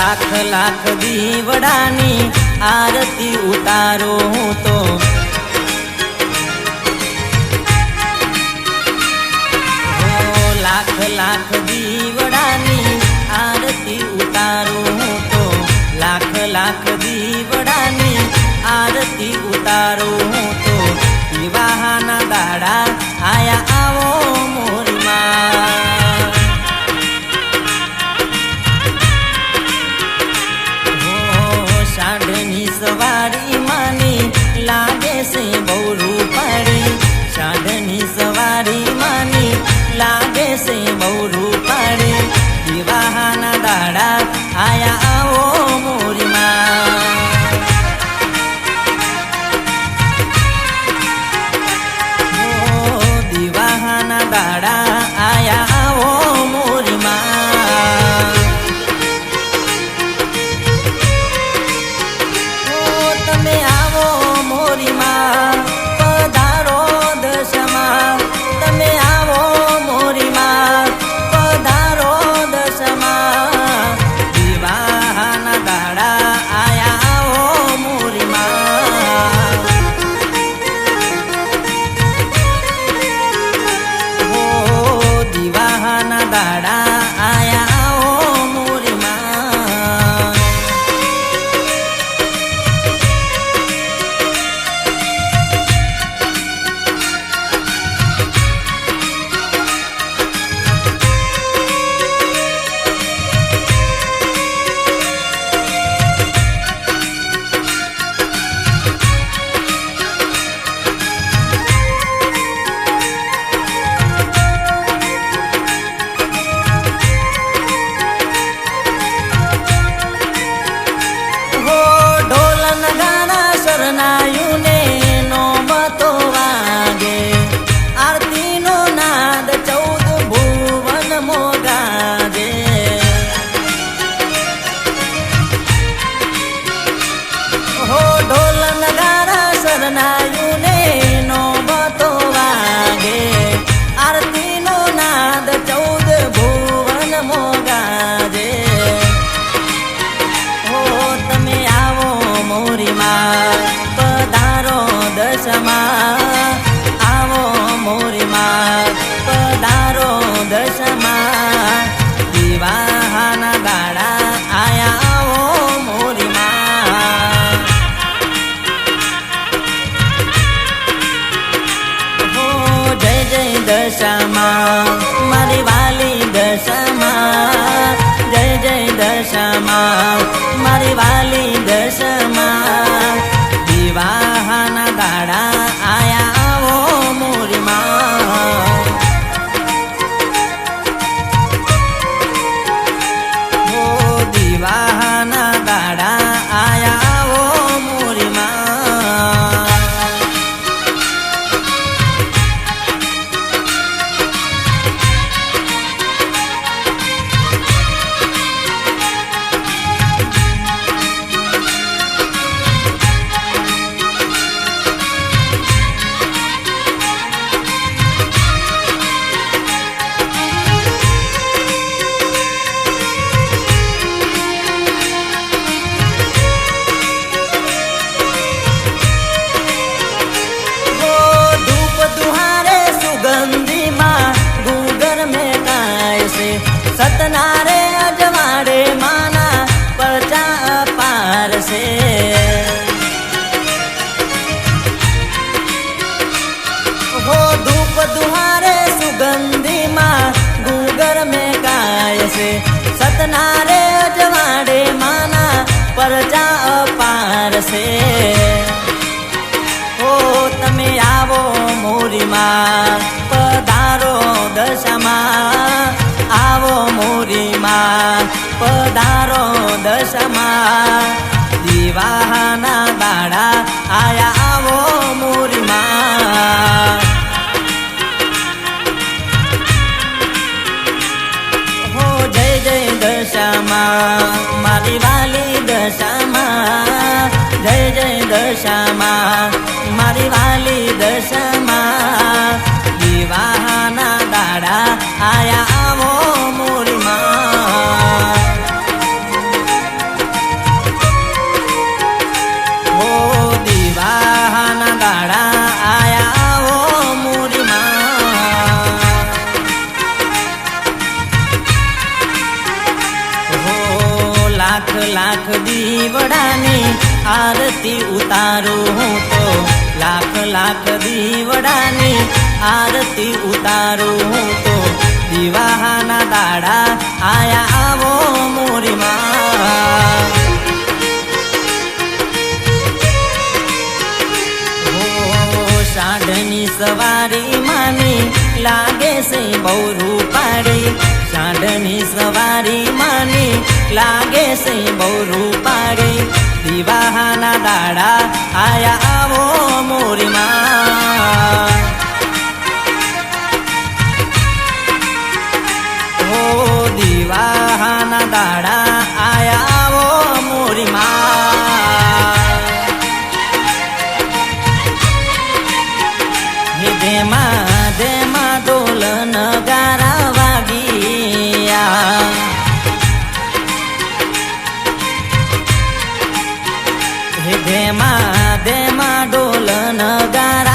લાખ લાખ દીવડાની આરતી ઉતારો હું તો. લાખ લાખ દીવડાની આરતી ઉતારો હું તો. લાખ લાખ દીવડાની આરતી ઉતારો હું તો. વિવાહના દાડા દિવસે બહુ પાડી ચાંદની સવારી માની લાગે છે બહુ રૂપાડી વિવાહના દાડા આયા મારી વાલી પરજા અપાર છે ઓ, તમે આવો મોરીમાં, પધારો દશામાં. આવો મોરીમાં, પધારો દશામાં. દિવાના દાડા આયા દશામાં મારી વાલી દશા લાખ દીવડાની આરતી ઉતારું હું તો. લાખ લાખ દીવડાની આરતી ઉતારું હું તો. દિવાહાના દાડા આયા આવો મોરીમાં. સાંઢની સવારી માની લાગે છે બહુ રૂપાડી સાંઢની સવારી માની લાગે છે બહુ રૂપાળી. દિવાહાના દાડા આયા ધેમા ધેમા ડોલ ગારા